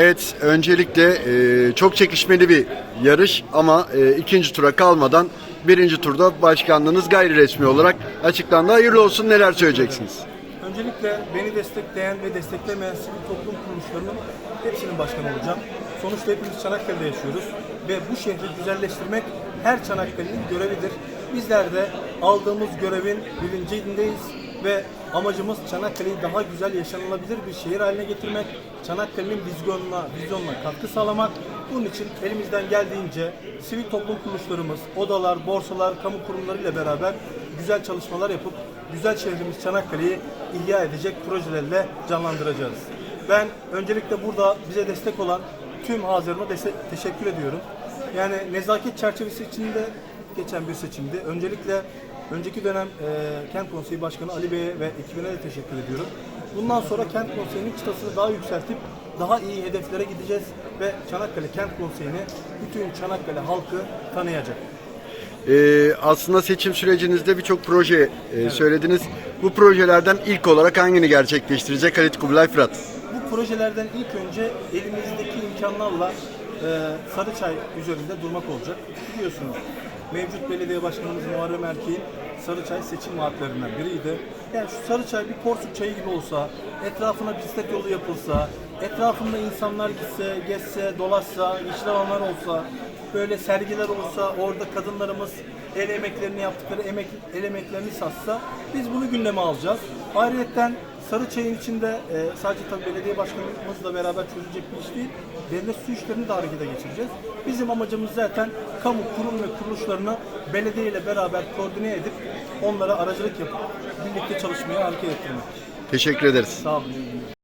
Evet, öncelikle e, çok çekişmeli bir yarış ama e, ikinci tura kalmadan birinci turda başkanlığınız gayri resmi olarak açıklandı. Hayırlı olsun, neler söyleyeceksiniz? Öncelikle beni destekleyen ve desteklemeyen sivil toplum kuruluşlarının hepsinin başkanı olacağım. Sonuçta hepimiz Çanakkale'de yaşıyoruz ve bu şehri güzelleştirmek her Çanakkale'nin görevidir. Bizler de aldığımız görevin bilincindeyiz ve amacımız Çanakkale'yi daha güzel yaşanılabilir bir şehir haline getirmek, Çanakkale'nin vizyonuna, vizyonuna katkı sağlamak. Bunun için elimizden geldiğince sivil toplum kuruluşlarımız, odalar, borsalar, kamu kurumlarıyla beraber güzel çalışmalar yapıp güzel şehrimiz Çanakkale'yi ihya edecek projelerle canlandıracağız. Ben öncelikle burada bize destek olan tüm hazırıma dese- teşekkür ediyorum. Yani nezaket çerçevesi içinde geçen bir seçimdi. Öncelikle önceki dönem e, Kent Konseyi Başkanı Ali Bey'e ve ekibine de teşekkür ediyorum. Bundan sonra Kent Konseyi'nin çıtasını daha yükseltip daha iyi hedeflere gideceğiz ve Çanakkale Kent Konseyi'ni bütün Çanakkale halkı tanıyacak. E, aslında seçim sürecinizde birçok proje e, söylediniz. Bu projelerden ilk olarak hangini gerçekleştirecek Halit Kubilay Fırat? Bu projelerden ilk önce elimizdeki imkanlarla e, Sarıçay üzerinde durmak olacak. Biliyorsunuz mevcut belediye başkanımız Muharrem Erkek'in Sarıçay seçim vaatlerinden biriydi. Yani şu Sarıçay bir porsuk çayı gibi olsa, etrafına bisiklet yolu yapılsa, etrafında insanlar gitse, gezse, dolaşsa, işler alanlar olsa, böyle sergiler olsa, orada kadınlarımız el emeklerini yaptıkları emek, el emeklerini satsa biz bunu gündeme alacağız. Ayrıca Sarıçay'ın içinde e, sadece tabii belediye başkanımızla beraber çözülecek bir iş değil, devlet su işlerini de harekete geçireceğiz. Bizim amacımız zaten kamu kurum ve kuruluşlarını belediye ile beraber koordine edip onlara aracılık yapıp birlikte çalışmaya hareket ettirmek. Teşekkür ederiz. Sağ olun.